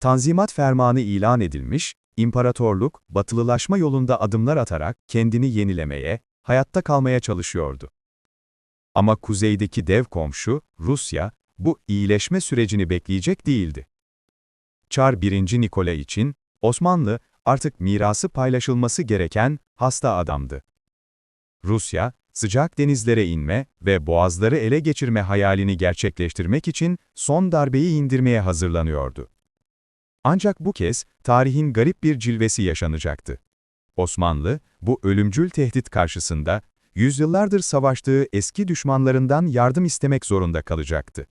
Tanzimat Fermanı ilan edilmiş, imparatorluk, batılılaşma yolunda adımlar atarak kendini yenilemeye, hayatta kalmaya çalışıyordu. Ama kuzeydeki dev komşu, Rusya, bu iyileşme sürecini bekleyecek değildi. Çar 1. Nikola için, Osmanlı, artık mirası paylaşılması gereken hasta adamdı. Rusya, sıcak denizlere inme ve boğazları ele geçirme hayalini gerçekleştirmek için son darbeyi indirmeye hazırlanıyordu. Ancak bu kez tarihin garip bir cilvesi yaşanacaktı. Osmanlı, bu ölümcül tehdit karşısında, yüzyıllardır savaştığı eski düşmanlarından yardım istemek zorunda kalacaktı.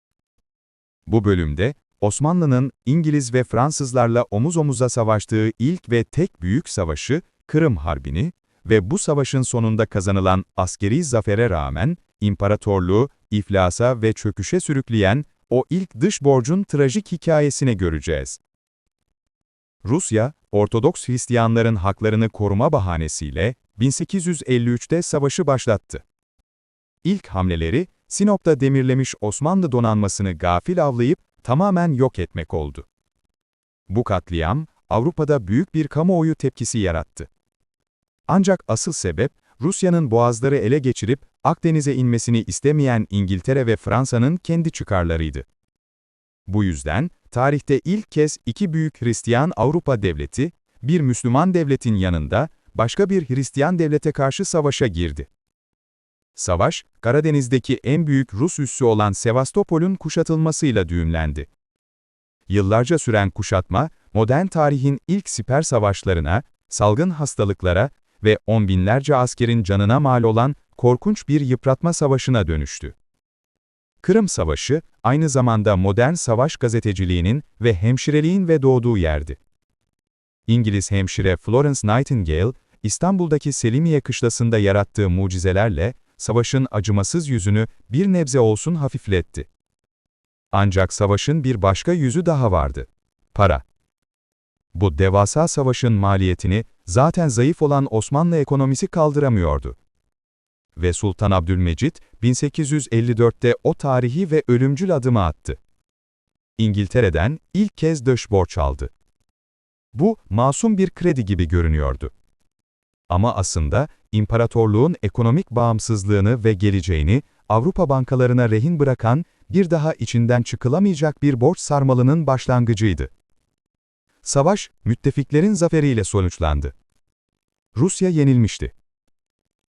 Bu bölümde, Osmanlı'nın İngiliz ve Fransızlarla omuz omuza savaştığı ilk ve tek büyük savaşı, Kırım Harbi'ni ve bu savaşın sonunda kazanılan askeri zafere rağmen, imparatorluğu iflasa ve çöküşe sürükleyen o ilk dış borcun trajik hikayesini göreceğiz. Rusya, Ortodoks Hristiyanların haklarını koruma bahanesiyle 1853'te savaşı başlattı. İlk hamleleri, Sinop'ta demirlemiş Osmanlı donanmasını gafil avlayıp tamamen yok etmek oldu. Bu katliam, Avrupa'da büyük bir kamuoyu tepkisi yarattı. Ancak asıl sebep, Rusya'nın boğazları ele geçirip Akdeniz'e inmesini istemeyen İngiltere ve Fransa'nın kendi çıkarlarıydı. Bu yüzden, tarihte ilk kez iki büyük Hristiyan Avrupa devleti, bir Müslüman devletin yanında başka bir Hristiyan devlete karşı savaşa girdi. Savaş, Karadeniz'deki en büyük Rus üssü olan Sevastopol'un kuşatılmasıyla düğümlendi. Yıllarca süren kuşatma, modern tarihin ilk siper savaşlarına, salgın hastalıklara ve on binlerce askerin canına mal olan korkunç bir yıpratma savaşına dönüştü. Kırım Savaşı, aynı zamanda modern savaş gazeteciliğinin ve hemşireliğin ve doğduğu yerdi. İngiliz hemşire Florence Nightingale, İstanbul'daki Selimiye kışlasında yarattığı mucizelerle, savaşın acımasız yüzünü bir nebze olsun hafifletti. Ancak savaşın bir başka yüzü daha vardı. Para. Bu devasa savaşın maliyetini zaten zayıf olan Osmanlı ekonomisi kaldıramıyordu. Ve Sultan Abdülmecit, 1854'te o tarihi ve ölümcül adımı attı. İngiltere'den ilk kez dış borç aldı. Bu, masum bir kredi gibi görünüyordu. Ama aslında, imparatorluğun ekonomik bağımsızlığını ve geleceğini Avrupa bankalarına rehin bırakan, bir daha içinden çıkılamayacak bir borç sarmalının başlangıcıydı. Savaş, müttefiklerin zaferiyle sonuçlandı. Rusya yenilmişti.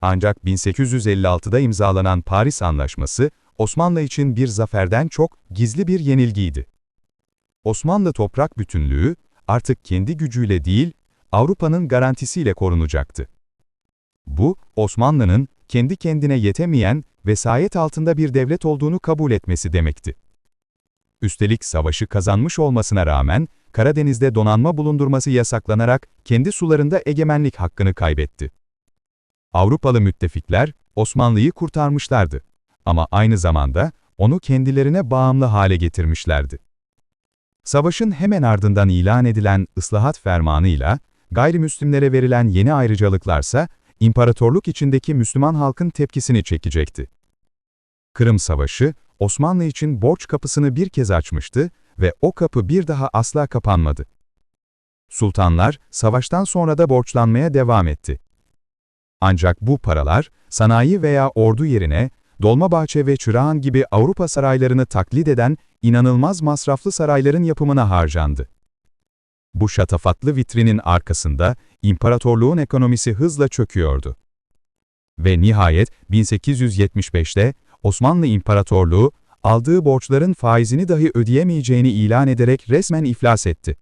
Ancak 1856'da imzalanan Paris Anlaşması, Osmanlı için bir zaferden çok gizli bir yenilgiydi. Osmanlı toprak bütünlüğü, artık kendi gücüyle değil, Avrupa'nın garantisiyle korunacaktı. Bu, Osmanlı'nın kendi kendine yetemeyen, vesayet altında bir devlet olduğunu kabul etmesi demekti. Üstelik savaşı kazanmış olmasına rağmen, Karadeniz'de donanma bulundurması yasaklanarak kendi sularında egemenlik hakkını kaybetti. Avrupalı müttefikler, Osmanlı'yı kurtarmışlardı. Ama aynı zamanda, onu kendilerine bağımlı hale getirmişlerdi. Savaşın hemen ardından ilan edilen ıslahat fermanıyla, gayrimüslimlere verilen yeni ayrıcalıklarsa, imparatorluk içindeki Müslüman halkın tepkisini çekecekti. Kırım Savaşı, Osmanlı için borç kapısını bir kez açmıştı ve o kapı bir daha asla kapanmadı. Sultanlar, savaştan sonra da borçlanmaya devam etti. Ancak bu paralar, sanayi veya ordu yerine, Dolmabahçe ve Çırağan gibi Avrupa saraylarını taklit eden inanılmaz masraflı sarayların yapımına harcandı. Bu şatafatlı vitrinin arkasında imparatorluğun ekonomisi hızla çöküyordu. Ve nihayet 1875'te Osmanlı İmparatorluğu aldığı borçların faizini dahi ödeyemeyeceğini ilan ederek resmen iflas etti.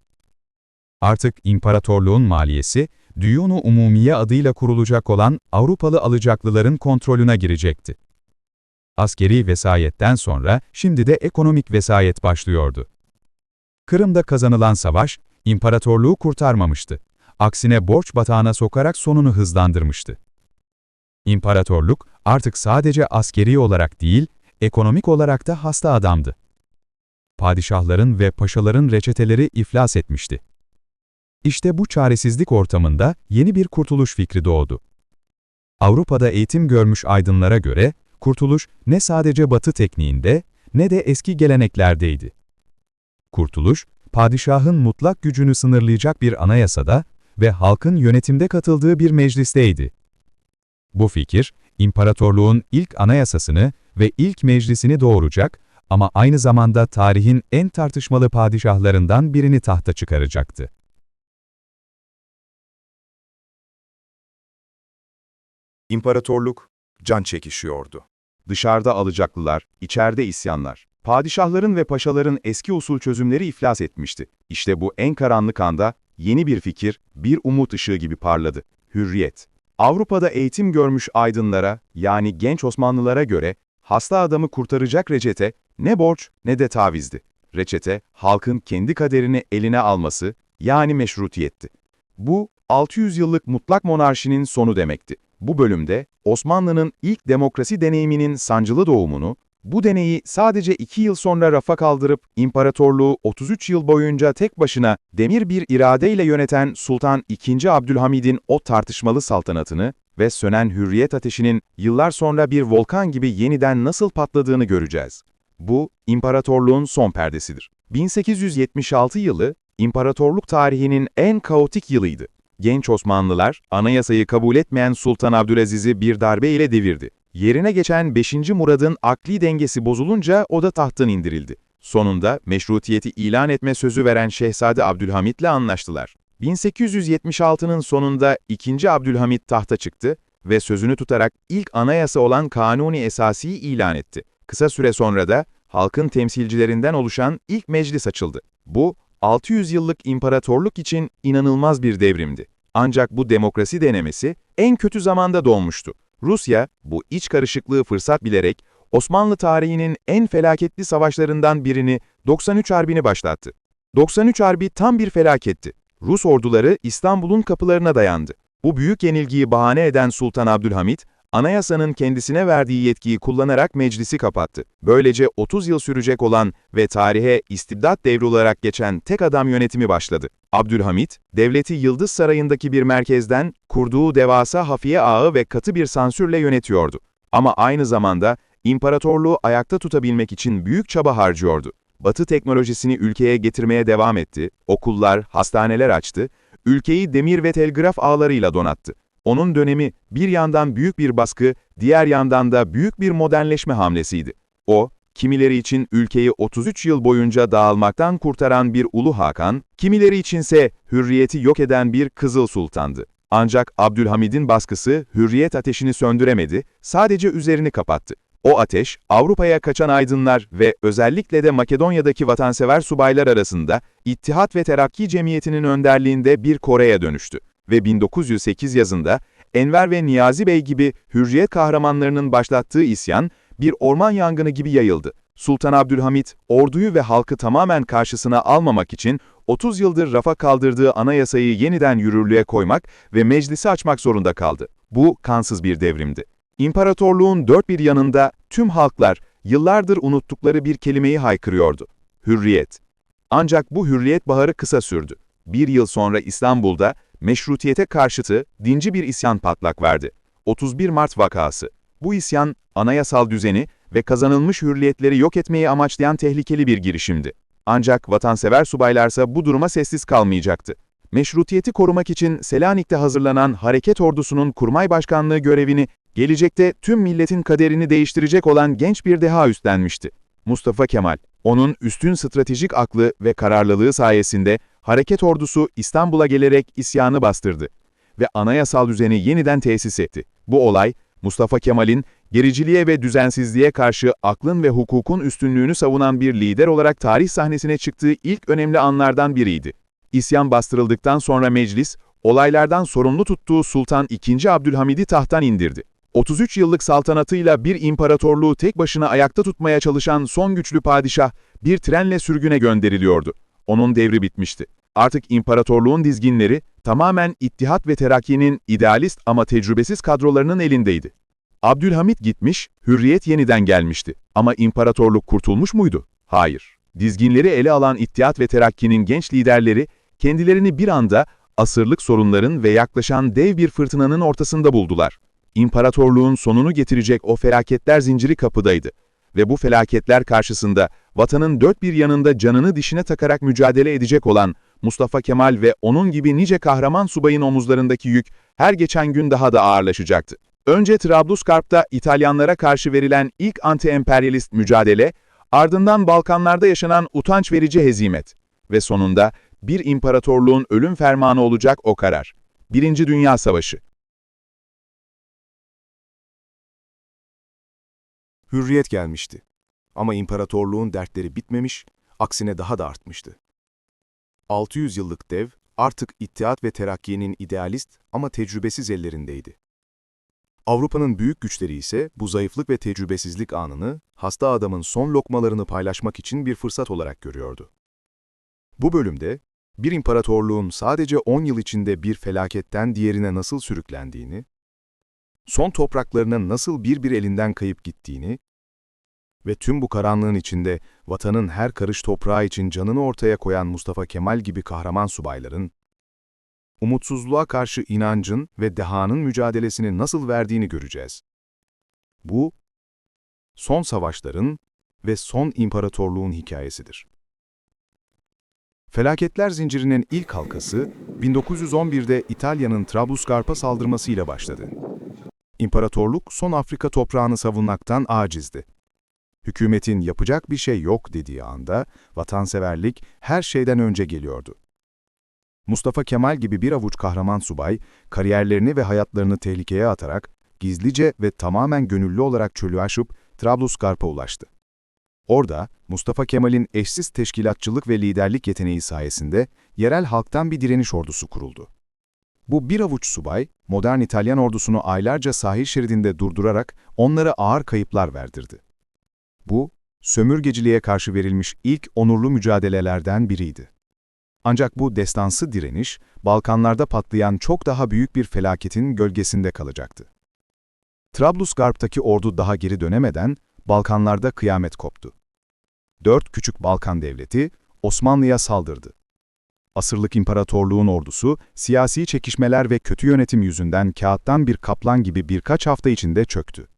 Artık imparatorluğun maliyesi, Düyunu Umumiye adıyla kurulacak olan Avrupalı alacaklıların kontrolüne girecekti. Askeri vesayetten sonra şimdi de ekonomik vesayet başlıyordu. Kırım'da kazanılan savaş, imparatorluğu kurtarmamıştı. Aksine borç batağına sokarak sonunu hızlandırmıştı. İmparatorluk artık sadece askeri olarak değil, ekonomik olarak da hasta adamdı. Padişahların ve paşaların reçeteleri iflas etmişti. İşte bu çaresizlik ortamında yeni bir kurtuluş fikri doğdu. Avrupa'da eğitim görmüş aydınlara göre, kurtuluş ne sadece batı tekniğinde, ne de eski geleneklerdeydi. Kurtuluş, padişahın mutlak gücünü sınırlayacak bir anayasada ve halkın yönetimde katıldığı bir meclisteydi. Bu fikir, imparatorluğun ilk anayasasını ve ilk meclisini doğuracak ama aynı zamanda tarihin en tartışmalı padişahlarından birini tahta çıkaracaktı. İmparatorluk can çekişiyordu. Dışarıda alacaklılar, içeride isyanlar. Padişahların ve paşaların eski usul çözümleri iflas etmişti. İşte bu en karanlık anda yeni bir fikir, bir umut ışığı gibi parladı. Hürriyet. Avrupa'da eğitim görmüş aydınlara, yani genç Osmanlılara göre hasta adamı kurtaracak reçete ne borç ne de tavizdi. Reçete, halkın kendi kaderini eline alması, yani meşrutiyetti. Bu, 600 yıllık mutlak monarşinin sonu demekti. Bu bölümde Osmanlı'nın ilk demokrasi deneyiminin sancılı doğumunu, bu deneyi sadece iki yıl sonra rafa kaldırıp imparatorluğu 33 yıl boyunca tek başına demir bir iradeyle yöneten Sultan II. Abdülhamid'in o tartışmalı saltanatını ve sönen hürriyet ateşinin yıllar sonra bir volkan gibi yeniden nasıl patladığını göreceğiz. Bu, imparatorluğun son perdesidir. 1876 yılı, imparatorluk tarihinin en kaotik yılıydı. Genç Osmanlılar, anayasayı kabul etmeyen Sultan Abdülaziz'i bir darbe ile devirdi. Yerine geçen 5. Murad'ın akli dengesi bozulunca o da tahttan indirildi. Sonunda meşrutiyeti ilan etme sözü veren Şehzade Abdülhamit'le anlaştılar. 1876'nın sonunda 2. Abdülhamit tahta çıktı ve sözünü tutarak ilk anayasa olan Kanuni Esasi'yi ilan etti. Kısa süre sonra da halkın temsilcilerinden oluşan ilk meclis açıldı. Bu, 600 yıllık imparatorluk için inanılmaz bir devrimdi. Ancak bu demokrasi denemesi en kötü zamanda doğmuştu. Rusya, bu iç karışıklığı fırsat bilerek Osmanlı tarihinin en felaketli savaşlarından birini 93 Harbi'ni başlattı. 93 Harbi tam bir felaketti. Rus orduları İstanbul'un kapılarına dayandı. Bu büyük yenilgiyi bahane eden Sultan Abdülhamit, anayasanın kendisine verdiği yetkiyi kullanarak meclisi kapattı. Böylece 30 yıl sürecek olan ve tarihe istibdat devri olarak geçen tek adam yönetimi başladı. Abdülhamit, devleti Yıldız Sarayı'ndaki bir merkezden kurduğu devasa hafiye ağı ve katı bir sansürle yönetiyordu. Ama aynı zamanda imparatorluğu ayakta tutabilmek için büyük çaba harcıyordu. Batı teknolojisini ülkeye getirmeye devam etti, okullar, hastaneler açtı, ülkeyi demir ve telgraf ağlarıyla donattı. Onun dönemi bir yandan büyük bir baskı, diğer yandan da büyük bir modernleşme hamlesiydi. O, kimileri için ülkeyi 33 yıl boyunca dağılmaktan kurtaran bir Ulu Hakan, kimileri içinse hürriyeti yok eden bir Kızıl Sultan'dı. Ancak Abdülhamid'in baskısı hürriyet ateşini söndüremedi, sadece üzerini kapattı. O ateş, Avrupa'ya kaçan aydınlar ve özellikle de Makedonya'daki vatansever subaylar arasında İttihat ve Terakki Cemiyeti'nin önderliğinde bir Kore'ye dönüştü. Ve 1908 yazında Enver ve Niyazi Bey gibi hürriyet kahramanlarının başlattığı isyan bir orman yangını gibi yayıldı. Sultan Abdülhamit, orduyu ve halkı tamamen karşısına almamak için 30 yıldır rafa kaldırdığı anayasayı yeniden yürürlüğe koymak ve meclisi açmak zorunda kaldı. Bu kansız bir devrimdi. İmparatorluğun dört bir yanında tüm halklar yıllardır unuttukları bir kelimeyi haykırıyordu. Hürriyet. Ancak bu hürriyet baharı kısa sürdü. Bir yıl sonra İstanbul'da meşrutiyete karşıtı dinci bir isyan patlak verdi. 31 Mart vakası. Bu isyan, anayasal düzeni ve kazanılmış hürriyetleri yok etmeyi amaçlayan tehlikeli bir girişimdi. Ancak vatansever subaylarsa bu duruma sessiz kalmayacaktı. Meşrutiyeti korumak için Selanik'te hazırlanan hareket ordusunun kurmay başkanlığı görevini gelecekte tüm milletin kaderini değiştirecek olan genç bir deha üstlenmişti. Mustafa Kemal, onun üstün stratejik aklı ve kararlılığı sayesinde hareket ordusu İstanbul'a gelerek isyanı bastırdı ve anayasal düzeni yeniden tesis etti. Bu olay, Mustafa Kemal'in gericiliğe ve düzensizliğe karşı aklın ve hukukun üstünlüğünü savunan bir lider olarak tarih sahnesine çıktığı ilk önemli anlardan biriydi. İsyan bastırıldıktan sonra meclis, olaylardan sorumlu tuttuğu Sultan II. Abdülhamid'i tahttan indirdi. 33 yıllık saltanatıyla bir imparatorluğu tek başına ayakta tutmaya çalışan son güçlü padişah bir trenle sürgüne gönderiliyordu. Onun devri bitmişti. Artık imparatorluğun dizginleri tamamen İttihat ve Terakki'nin idealist ama tecrübesiz kadrolarının elindeydi. Abdülhamit gitmiş, hürriyet yeniden gelmişti. Ama imparatorluk kurtulmuş muydu? Hayır. Dizginleri ele alan İttihat ve Terakki'nin genç liderleri kendilerini bir anda asırlık sorunların ve yaklaşan dev bir fırtınanın ortasında buldular. İmparatorluğun sonunu getirecek o felaketler zinciri kapıdaydı ve bu felaketler karşısında vatanın dört bir yanında canını dişine takarak mücadele edecek olan Mustafa Kemal ve onun gibi nice kahraman subayın omuzlarındaki yük her geçen gün daha da ağırlaşacaktı. Önce Trablusgarp'ta İtalyanlara karşı verilen ilk anti-emperyalist mücadele, ardından Balkanlarda yaşanan utanç verici hezimet ve sonunda bir imparatorluğun ölüm fermanı olacak o karar. Birinci Dünya Savaşı. Hürriyet gelmişti. Ama imparatorluğun dertleri bitmemiş, aksine daha da artmıştı. 600 yıllık dev artık İttihat ve Terakki'nin idealist ama tecrübesiz ellerindeydi. Avrupa'nın büyük güçleri ise bu zayıflık ve tecrübesizlik anını hasta adamın son lokmalarını paylaşmak için bir fırsat olarak görüyordu. Bu bölümde bir imparatorluğun sadece 10 yıl içinde bir felaketten diğerine nasıl sürüklendiğini, son topraklarına nasıl bir bir elinden kayıp gittiğini ve tüm bu karanlığın içinde vatanın her karış toprağı için canını ortaya koyan Mustafa Kemal gibi kahraman subayların, umutsuzluğa karşı inancın ve dehanın mücadelesini nasıl verdiğini göreceğiz. Bu, son savaşların ve son imparatorluğun hikayesidir. Felaketler zincirinin ilk halkası 1911'de İtalya'nın Trablusgarp'a saldırmasıyla başladı. İmparatorluk son Afrika toprağını savunmaktan acizdi. Hükümetin yapacak bir şey yok dediği anda vatanseverlik her şeyden önce geliyordu. Mustafa Kemal gibi bir avuç kahraman subay, kariyerlerini ve hayatlarını tehlikeye atarak, gizlice ve tamamen gönüllü olarak çölü aşıp Trablusgarp'a ulaştı. Orada, Mustafa Kemal'in eşsiz teşkilatçılık ve liderlik yeteneği sayesinde yerel halktan bir direniş ordusu kuruldu. Bu bir avuç subay, modern İtalyan ordusunu aylarca sahil şeridinde durdurarak onlara ağır kayıplar verdirdi. Bu, sömürgeciliğe karşı verilmiş ilk onurlu mücadelelerden biriydi. Ancak bu destansı direniş, Balkanlarda patlayan çok daha büyük bir felaketin gölgesinde kalacaktı. Trablusgarp'taki ordu daha geri dönemeden, Balkanlarda kıyamet koptu. Dört küçük Balkan devleti, Osmanlı'ya saldırdı. Asırlık imparatorluğun ordusu, siyasi çekişmeler ve kötü yönetim yüzünden kağıttan bir kaplan gibi birkaç hafta içinde çöktü.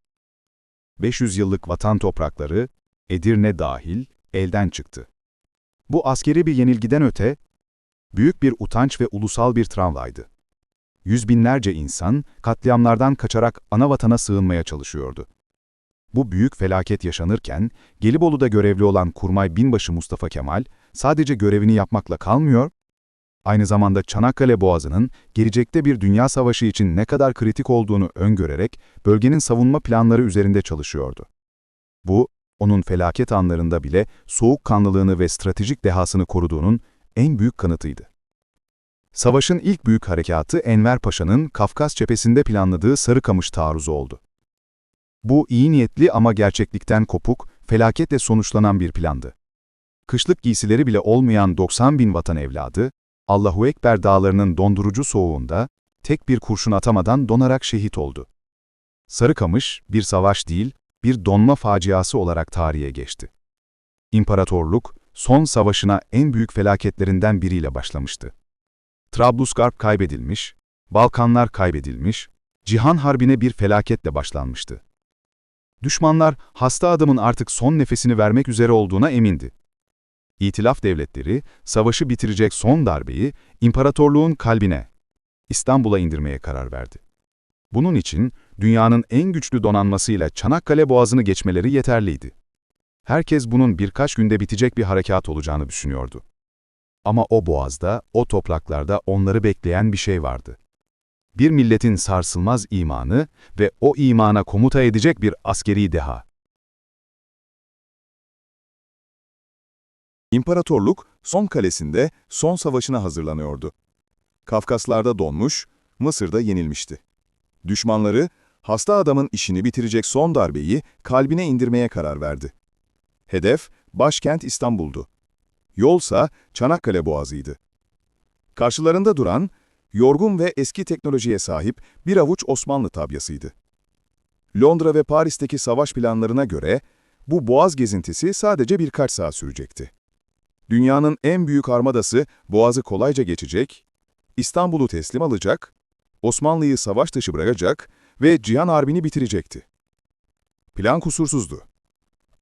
500 yıllık vatan toprakları, Edirne dahil, elden çıktı. Bu askeri bir yenilgiden öte, büyük bir utanç ve ulusal bir travmaydı. Yüz binlerce insan, katliamlardan kaçarak ana vatana sığınmaya çalışıyordu. Bu büyük felaket yaşanırken, Gelibolu'da görevli olan Kurmay Binbaşı Mustafa Kemal, sadece görevini yapmakla kalmıyor, aynı zamanda Çanakkale Boğazı'nın gelecekte bir dünya savaşı için ne kadar kritik olduğunu öngörerek bölgenin savunma planları üzerinde çalışıyordu. Bu, onun felaket anlarında bile soğukkanlılığını ve stratejik dehasını koruduğunun en büyük kanıtıydı. Savaşın ilk büyük harekatı Enver Paşa'nın Kafkas cephesinde planladığı Sarıkamış taarruzu oldu. Bu iyi niyetli ama gerçeklikten kopuk, felaketle sonuçlanan bir plandı. Kışlık giysileri bile olmayan 90 bin vatan evladı, Allahu Ekber dağlarının dondurucu soğuğunda, tek bir kurşun atamadan donarak şehit oldu. Sarıkamış, bir savaş değil, bir donma faciası olarak tarihe geçti. İmparatorluk, son savaşına en büyük felaketlerinden biriyle başlamıştı. Trablusgarp kaybedilmiş, Balkanlar kaybedilmiş, Cihan Harbi'ne bir felaketle başlanmıştı. Düşmanlar, hasta adamın artık son nefesini vermek üzere olduğuna emindi. İtilaf devletleri, savaşı bitirecek son darbeyi imparatorluğun kalbine, İstanbul'a indirmeye karar verdi. Bunun için dünyanın en güçlü donanmasıyla Çanakkale Boğazı'nı geçmeleri yeterliydi. Herkes bunun birkaç günde bitecek bir harekat olacağını düşünüyordu. Ama o boğazda, o topraklarda onları bekleyen bir şey vardı. Bir milletin sarsılmaz imanı ve o imana komuta edecek bir askeri deha. İmparatorluk, son kalesinde son savaşına hazırlanıyordu. Kafkaslarda donmuş, Mısır'da yenilmişti. Düşmanları, hasta adamın işini bitirecek son darbeyi kalbine indirmeye karar verdi. Hedef, başkent İstanbul'du. Yolsa Çanakkale Boğazı'ydı. Karşılarında duran, yorgun ve eski teknolojiye sahip bir avuç Osmanlı tabyasıydı. Londra ve Paris'teki savaş planlarına göre, bu boğaz gezintisi sadece birkaç saat sürecekti. Dünyanın en büyük armadası Boğaz'ı kolayca geçecek, İstanbul'u teslim alacak, Osmanlı'yı savaş dışı bırakacak ve Cihan Harbi'ni bitirecekti. Plan kusursuzdu.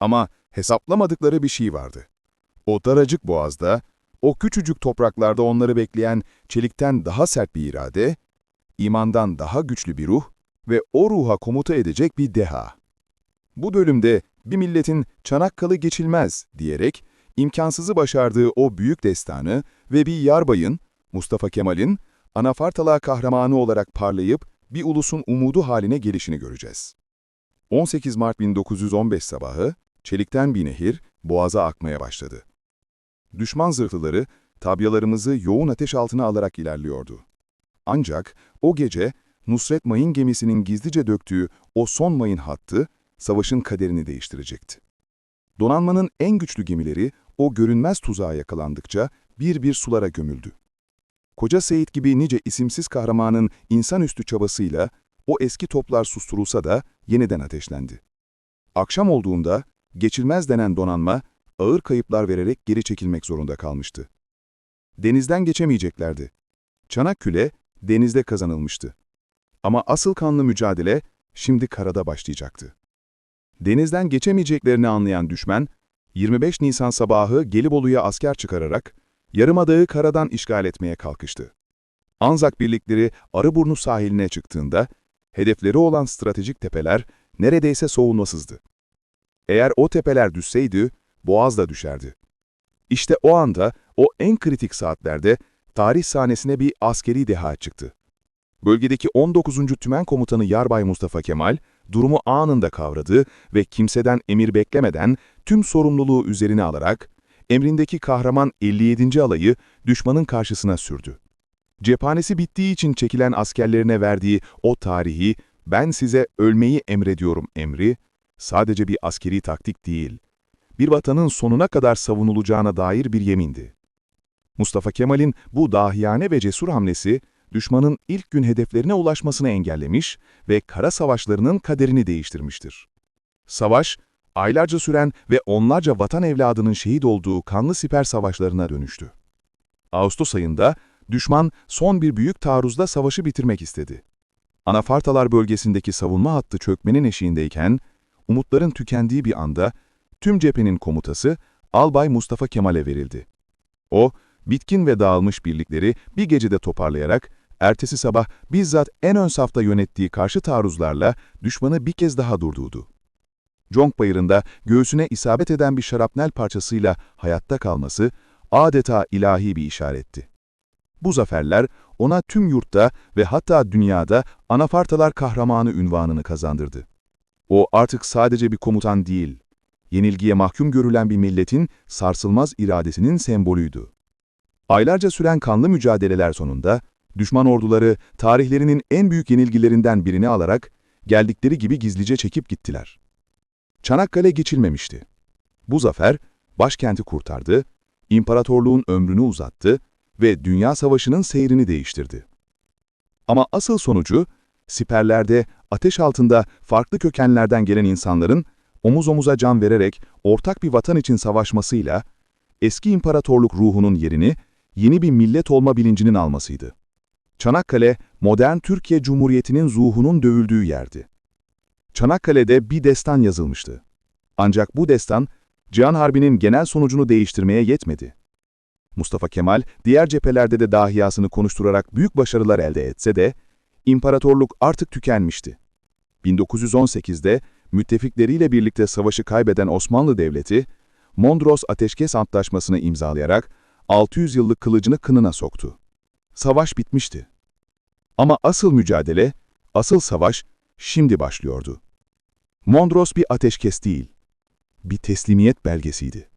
Ama hesaplamadıkları bir şey vardı. O daracık boğazda, o küçücük topraklarda onları bekleyen çelikten daha sert bir irade, imandan daha güçlü bir ruh ve o ruha komuta edecek bir deha. Bu bölümde bir milletin Çanakkale geçilmez diyerek imkansızı başardığı o büyük destanı ve bir yarbayın, Mustafa Kemal'in, Anafartalığa kahramanı olarak parlayıp bir ulusun umudu haline gelişini göreceğiz. 18 Mart 1915 sabahı, Çelik'ten bir nehir, boğaza akmaya başladı. Düşman zırhlıları, tabyalarımızı yoğun ateş altına alarak ilerliyordu. Ancak o gece Nusret Mayın gemisinin gizlice döktüğü o son mayın hattı, savaşın kaderini değiştirecekti. Donanmanın en güçlü gemileri o görünmez tuzağa yakalandıkça bir bir sulara gömüldü. Koca Seyit gibi nice isimsiz kahramanın insanüstü çabasıyla o eski toplar susturulsa da yeniden ateşlendi. Akşam olduğunda geçilmez denen donanma ağır kayıplar vererek geri çekilmek zorunda kalmıştı. Denizden geçemeyeceklerdi. Çanakkale denizde kazanılmıştı. Ama asıl kanlı mücadele şimdi karada başlayacaktı. Denizden geçemeyeceklerini anlayan düşman, 25 Nisan sabahı Gelibolu'ya asker çıkararak Yarımadağı karadan işgal etmeye kalkıştı. Anzak birlikleri Arıburnu sahiline çıktığında, hedefleri olan stratejik tepeler neredeyse soğunmasızdı. Eğer o tepeler düşseydi, Boğaz da düşerdi. İşte o anda, o en kritik saatlerde tarih sahnesine bir askeri deha çıktı. Bölgedeki 19. Tümen Komutanı Yarbay Mustafa Kemal, durumu anında kavradı ve kimseden emir beklemeden tüm sorumluluğu üzerine alarak, emrindeki kahraman 57. alayı düşmanın karşısına sürdü. Cephanesi bittiği için çekilen askerlerine verdiği o tarihi, ben size ölmeyi emrediyorum emri, sadece bir askeri taktik değil, bir vatanın sonuna kadar savunulacağına dair bir yemindi. Mustafa Kemal'in bu dahiyane ve cesur hamlesi, düşmanın ilk gün hedeflerine ulaşmasını engellemiş ve kara savaşlarının kaderini değiştirmiştir. Savaş, aylarca süren ve onlarca vatan evladının şehit olduğu kanlı siper savaşlarına dönüştü. Ağustos ayında düşman son bir büyük taarruzda savaşı bitirmek istedi. Anafartalar bölgesindeki savunma hattı çökmenin eşiğindeyken, umutların tükendiği bir anda tüm cephenin komutası Albay Mustafa Kemal'e verildi. O, bitkin ve dağılmış birlikleri bir gecede toparlayarak, ertesi sabah bizzat en ön safta yönettiği karşı taarruzlarla düşmanı bir kez daha durdurdu. Conk Bayırı'nda göğsüne isabet eden bir şarapnel parçasıyla hayatta kalması adeta ilahi bir işaretti. Bu zaferler ona tüm yurtta ve hatta dünyada Anafartalar kahramanı ünvanını kazandırdı. O artık sadece bir komutan değil, yenilgiye mahkum görülen bir milletin sarsılmaz iradesinin sembolüydü. Aylarca süren kanlı mücadeleler sonunda, düşman orduları tarihlerinin en büyük yenilgilerinden birini alarak geldikleri gibi gizlice çekip gittiler. Çanakkale geçilmemişti. Bu zafer, başkenti kurtardı, imparatorluğun ömrünü uzattı ve Dünya Savaşı'nın seyrini değiştirdi. Ama asıl sonucu, siperlerde, ateş altında farklı kökenlerden gelen insanların omuz omuza can vererek ortak bir vatan için savaşmasıyla, eski imparatorluk ruhunun yerini yeni bir millet olma bilincinin almasıydı. Çanakkale, modern Türkiye Cumhuriyeti'nin ruhunun dövüldüğü yerdi. Çanakkale'de bir destan yazılmıştı. Ancak bu destan, Cihan Harbi'nin genel sonucunu değiştirmeye yetmedi. Mustafa Kemal, diğer cephelerde de dahiyasını konuşturarak büyük başarılar elde etse de, imparatorluk artık tükenmişti. 1918'de müttefikleriyle birlikte savaşı kaybeden Osmanlı Devleti, Mondros Ateşkes Antlaşması'nı imzalayarak 600 yıllık kılıcını kınına soktu. Savaş bitmişti. Ama asıl mücadele, asıl savaş şimdi başlıyordu. Mondros bir ateşkes değil, bir teslimiyet belgesiydi.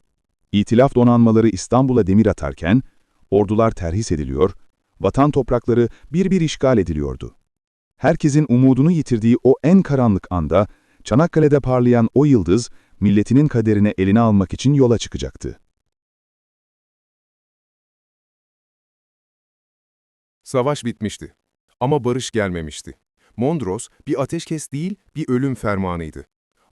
İtilaf donanmaları İstanbul'a demir atarken, ordular terhis ediliyor, vatan toprakları bir bir işgal ediliyordu. Herkesin umudunu yitirdiği o en karanlık anda, Çanakkale'de parlayan o yıldız, milletinin kaderini eline almak için yola çıkacaktı. Savaş bitmişti. Ama barış gelmemişti. Mondros bir ateşkes değil, bir ölüm fermanıydı.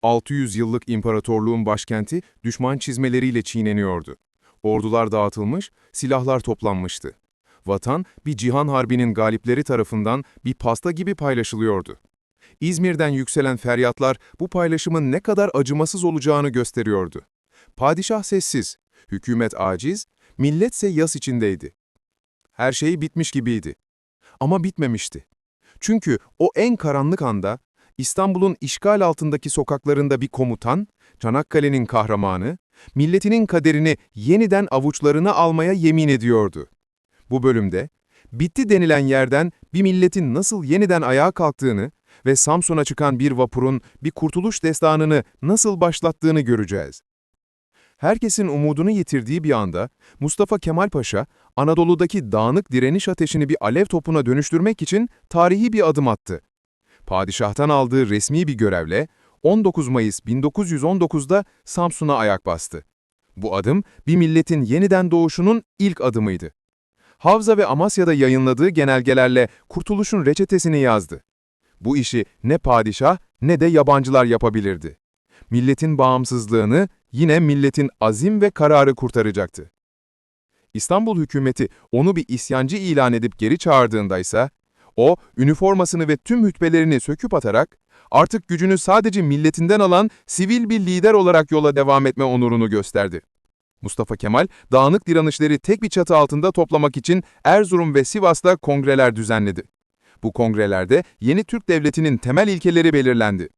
600 yıllık imparatorluğun başkenti düşman çizmeleriyle çiğneniyordu. Ordular dağıtılmış, silahlar toplanmıştı. Vatan bir cihan harbinin galipleri tarafından bir pasta gibi paylaşılıyordu. İzmir'den yükselen feryatlar bu paylaşımın ne kadar acımasız olacağını gösteriyordu. Padişah sessiz, hükümet aciz, milletse yas içindeydi. Her şey bitmiş gibiydi. Ama bitmemişti. Çünkü o en karanlık anda İstanbul'un işgal altındaki sokaklarında bir komutan, Çanakkale'nin kahramanı, milletinin kaderini yeniden avuçlarına almaya yemin ediyordu. Bu bölümde, bitti denilen yerden bir milletin nasıl yeniden ayağa kalktığını ve Samsun'a çıkan bir vapurun bir kurtuluş destanını nasıl başlattığını göreceğiz. Herkesin umudunu yitirdiği bir anda Mustafa Kemal Paşa, Anadolu'daki dağınık direniş ateşini bir alev topuna dönüştürmek için tarihi bir adım attı. Padişah'tan aldığı resmi bir görevle 19 Mayıs 1919'da Samsun'a ayak bastı. Bu adım bir milletin yeniden doğuşunun ilk adımıydı. Havza ve Amasya'da yayınladığı genelgelerle kurtuluşun reçetesini yazdı. Bu işi ne padişah ne de yabancılar yapabilirdi. Milletin bağımsızlığını yine milletin azim ve kararı kurtaracaktı. İstanbul hükümeti onu bir isyancı ilan edip geri çağırdığında ise, o, üniformasını ve tüm hütbelerini söküp atarak, artık gücünü sadece milletinden alan sivil bir lider olarak yola devam etme onurunu gösterdi. Mustafa Kemal, dağınık direnişleri tek bir çatı altında toplamak için Erzurum ve Sivas'ta kongreler düzenledi. Bu kongrelerde yeni Türk devletinin temel ilkeleri belirlendi.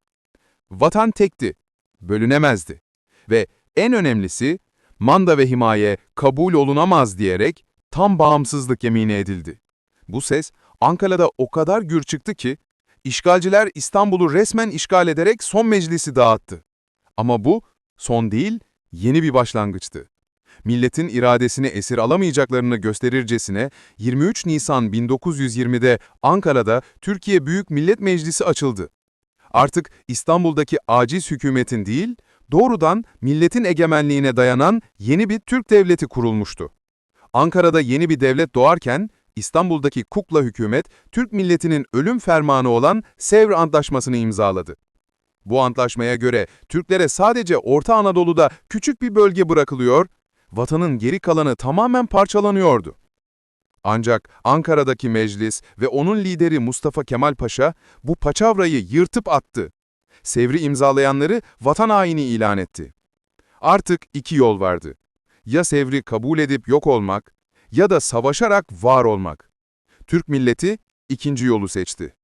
Vatan tekti, bölünemezdi ve en önemlisi manda ve himaye kabul olunamaz diyerek tam bağımsızlık yemini edildi. Bu ses Ankara'da o kadar gür çıktı ki işgalciler İstanbul'u resmen işgal ederek son meclisi dağıttı. Ama bu son değil, yeni bir başlangıçtı. Milletin iradesini esir alamayacaklarını gösterircesine 23 Nisan 1920'de Ankara'da Türkiye Büyük Millet Meclisi açıldı. Artık İstanbul'daki aciz hükümetin değil, doğrudan milletin egemenliğine dayanan yeni bir Türk devleti kurulmuştu. Ankara'da yeni bir devlet doğarken, İstanbul'daki kukla hükümet, Türk milletinin ölüm fermanı olan Sevr Antlaşması'nı imzaladı. Bu antlaşmaya göre Türklere sadece Orta Anadolu'da küçük bir bölge bırakılıyor, vatanın geri kalanı tamamen parçalanıyordu. Ancak Ankara'daki meclis ve onun lideri Mustafa Kemal Paşa bu paçavrayı yırtıp attı. Sevri imzalayanları vatan haini ilan etti. Artık iki yol vardı. Ya Sevri kabul edip yok olmak ya da savaşarak var olmak. Türk milleti ikinci yolu seçti.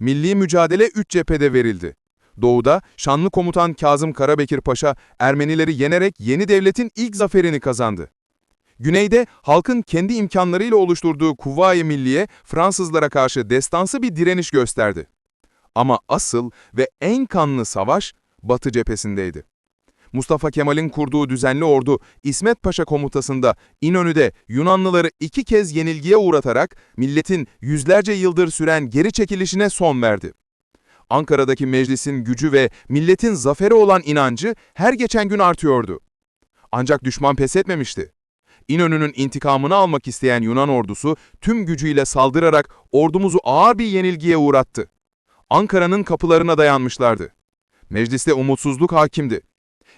Milli mücadele üç cephede verildi. Doğuda şanlı komutan Kazım Karabekir Paşa Ermenileri yenerek yeni devletin ilk zaferini kazandı. Güneyde halkın kendi imkanlarıyla oluşturduğu Kuvayi Milliye Fransızlara karşı destansı bir direniş gösterdi. Ama asıl ve en kanlı savaş Batı cephesindeydi. Mustafa Kemal'in kurduğu düzenli ordu İsmet Paşa komutasında İnönü'de Yunanlıları iki kez yenilgiye uğratarak milletin yüzlerce yıldır süren geri çekilişine son verdi. Ankara'daki meclisin gücü ve milletin zafere olan inancı her geçen gün artıyordu. Ancak düşman pes etmemişti. İnönü'nün intikamını almak isteyen Yunan ordusu tüm gücüyle saldırarak ordumuzu ağır bir yenilgiye uğrattı. Ankara'nın kapılarına dayanmışlardı. Mecliste umutsuzluk hakimdi.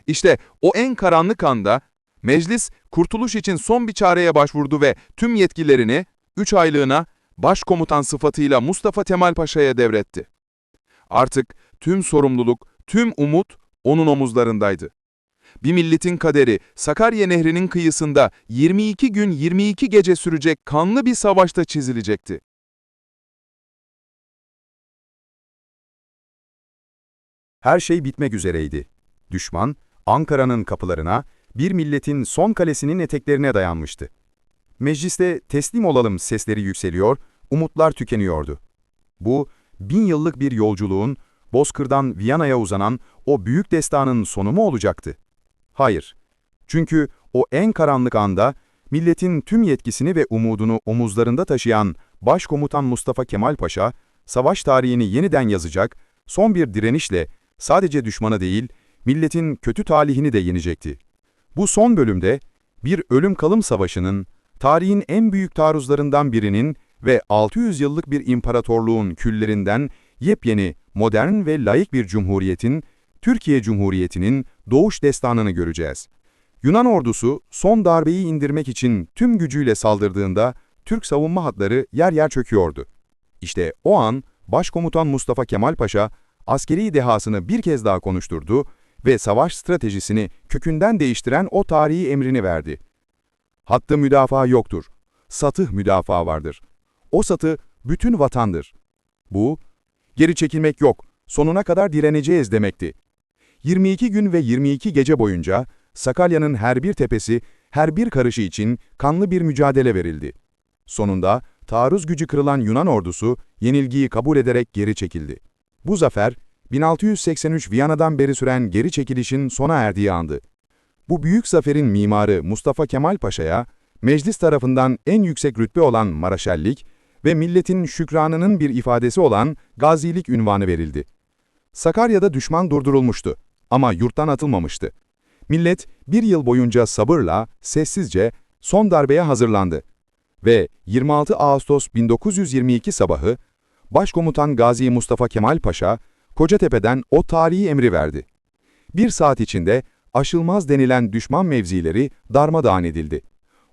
İşte o en karanlık anda meclis kurtuluş için son bir çareye başvurdu ve tüm yetkilerini 3 aylığına başkomutan sıfatıyla Mustafa Kemal Paşa'ya devretti. Artık tüm sorumluluk, tüm umut onun omuzlarındaydı. Bir milletin kaderi Sakarya Nehri'nin kıyısında 22 gün 22 gece sürecek kanlı bir savaşta çizilecekti. Her şey bitmek üzereydi. Düşman, Ankara'nın kapılarına, bir milletin son kalesinin eteklerine dayanmıştı. Mecliste teslim olalım sesleri yükseliyor, umutlar tükeniyordu. Bu, bin yıllık bir yolculuğun, Bozkır'dan Viyana'ya uzanan o büyük destanın sonu mu olacaktı? Hayır. Çünkü o en karanlık anda, milletin tüm yetkisini ve umudunu omuzlarında taşıyan Başkomutan Mustafa Kemal Paşa, savaş tarihini yeniden yazacak, son bir direnişle sadece düşmanı değil, milletin kötü talihini de yenecekti. Bu son bölümde bir ölüm kalım savaşının, tarihin en büyük taarruzlarından birinin ve 600 yıllık bir imparatorluğun küllerinden yepyeni, modern ve layık bir cumhuriyetin, Türkiye Cumhuriyeti'nin doğuş destanını göreceğiz. Yunan ordusu son darbeyi indirmek için tüm gücüyle saldırdığında Türk savunma hatları yer yer çöküyordu. İşte o an Başkomutan Mustafa Kemal Paşa, askeri dehasını bir kez daha konuşturdu ve savaş stratejisini kökünden değiştiren o tarihi emrini verdi. Hattı müdafaa yoktur. Satıh müdafaa vardır. O satı bütün vatandır. Bu, geri çekilmek yok, sonuna kadar direneceğiz demekti. 22 gün ve 22 gece boyunca Sakarya'nın her bir tepesi, her bir karışı için kanlı bir mücadele verildi. Sonunda taarruz gücü kırılan Yunan ordusu yenilgiyi kabul ederek geri çekildi. Bu zafer, 1683 Viyana'dan beri süren geri çekilişin sona erdiği andı. Bu büyük zaferin mimarı Mustafa Kemal Paşa'ya, meclis tarafından en yüksek rütbe olan Maraşellik ve milletin şükranının bir ifadesi olan gazilik ünvanı verildi. Sakarya'da düşman durdurulmuştu ama yurttan atılmamıştı. Millet bir yıl boyunca sabırla, sessizce son darbeye hazırlandı. Ve 26 Ağustos 1922 sabahı, Başkomutan Gazi Mustafa Kemal Paşa, Kocatepe'den o tarihi emri verdi. Bir saat içinde aşılmaz denilen düşman mevzileri darmadağın edildi.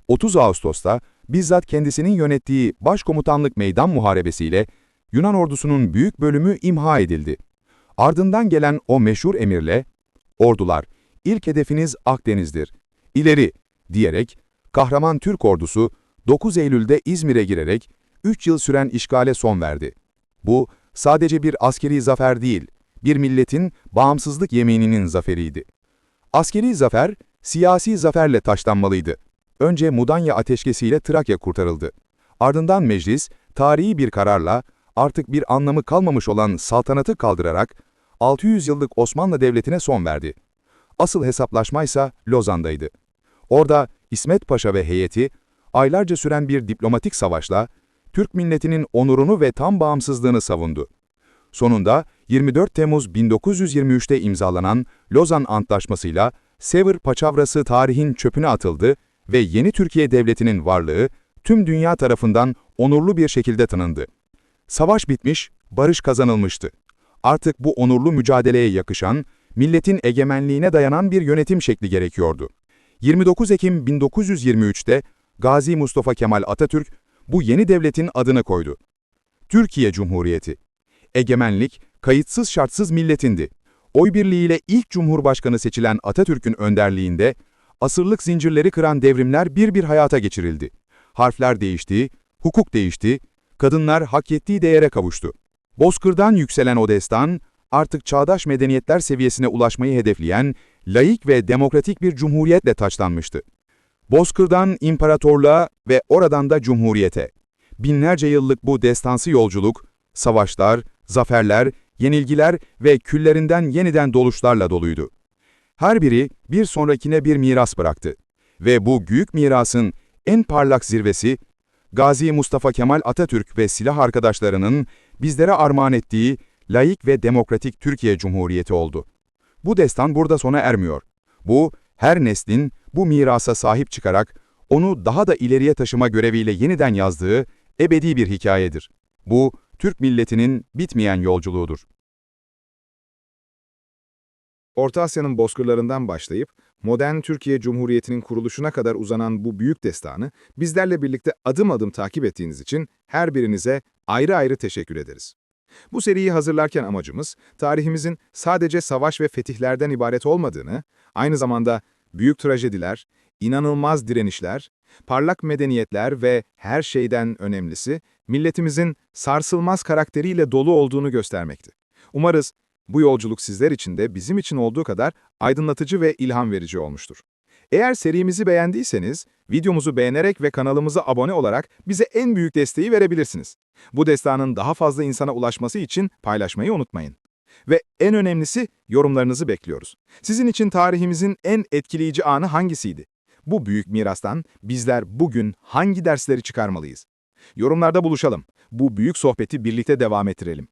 30 Ağustos'ta bizzat kendisinin yönettiği Başkomutanlık Meydan Muharebesiyle Yunan ordusunun büyük bölümü imha edildi. Ardından gelen o meşhur emirle, ordular, ilk hedefiniz Akdeniz'dir, ileri diyerek kahraman Türk ordusu 9 Eylül'de İzmir'e girerek 3 yıl süren işgale son verdi. Bu sadece bir askeri zafer değil, bir milletin bağımsızlık yemininin zaferiydi. Askeri zafer, siyasi zaferle taşlanmalıydı. Önce Mudanya ateşkesiyle Trakya kurtarıldı. Ardından meclis, tarihi bir kararla artık bir anlamı kalmamış olan saltanatı kaldırarak 600 yıllık Osmanlı Devleti'ne son verdi. Asıl hesaplaşmaysa Lozan'daydı. Orada İsmet Paşa ve heyeti aylarca süren bir diplomatik savaşla Türk milletinin onurunu ve tam bağımsızlığını savundu. Sonunda 24 Temmuz 1923'te imzalanan Lozan Antlaşması'yla Sevr Paçavrası tarihin çöpüne atıldı ve yeni Türkiye Devleti'nin varlığı tüm dünya tarafından onurlu bir şekilde tanındı. Savaş bitmiş, barış kazanılmıştı. Artık bu onurlu mücadeleye yakışan, milletin egemenliğine dayanan bir yönetim şekli gerekiyordu. 29 Ekim 1923'te Gazi Mustafa Kemal Atatürk bu yeni devletin adını koydu. Türkiye Cumhuriyeti. Egemenlik, kayıtsız şartsız milletindi. Oy birliğiyle ilk Cumhurbaşkanı seçilen Atatürk'ün önderliğinde, asırlık zincirleri kıran devrimler bir bir hayata geçirildi. Harfler değişti, hukuk değişti, kadınlar hak ettiği değere kavuştu. Bozkır'dan yükselen o destan, artık çağdaş medeniyetler seviyesine ulaşmayı hedefleyen, laik ve demokratik bir cumhuriyetle taçlanmıştı. Bozkır'dan imparatorluğa ve oradan da cumhuriyete. Binlerce yıllık bu destansı yolculuk, savaşlar, zaferler, yenilgiler ve küllerinden yeniden doluşlarla doluydu. Her biri bir sonrakine bir miras bıraktı. Ve bu büyük mirasın en parlak zirvesi, Gazi Mustafa Kemal Atatürk ve silah arkadaşlarının bizlere armağan ettiği laik ve demokratik Türkiye Cumhuriyeti oldu. Bu destan burada sona ermiyor. Bu, her neslin bu mirasa sahip çıkarak onu daha da ileriye taşıma göreviyle yeniden yazdığı ebedi bir hikayedir. Bu, Türk milletinin bitmeyen yolculuğudur. Orta Asya'nın bozkırlarından başlayıp modern Türkiye Cumhuriyeti'nin kuruluşuna kadar uzanan bu büyük destanı bizlerle birlikte adım adım takip ettiğiniz için her birinize ayrı ayrı teşekkür ederiz. Bu seriyi hazırlarken amacımız tarihimizin sadece savaş ve fetihlerden ibaret olmadığını, aynı zamanda büyük trajediler, inanılmaz direnişler, parlak medeniyetler ve her şeyden önemlisi milletimizin sarsılmaz karakteriyle dolu olduğunu göstermekti. Umarız bu yolculuk sizler için de bizim için olduğu kadar aydınlatıcı ve ilham verici olmuştur. Eğer serimizi beğendiyseniz, videomuzu beğenerek ve kanalımıza abone olarak bize en büyük desteği verebilirsiniz. Bu destanın daha fazla insana ulaşması için paylaşmayı unutmayın. Ve en önemlisi yorumlarınızı bekliyoruz. Sizin için tarihimizin en etkileyici anı hangisiydi? Bu büyük mirastan bizler bugün hangi dersleri çıkarmalıyız? Yorumlarda buluşalım. Bu büyük sohbeti birlikte devam ettirelim.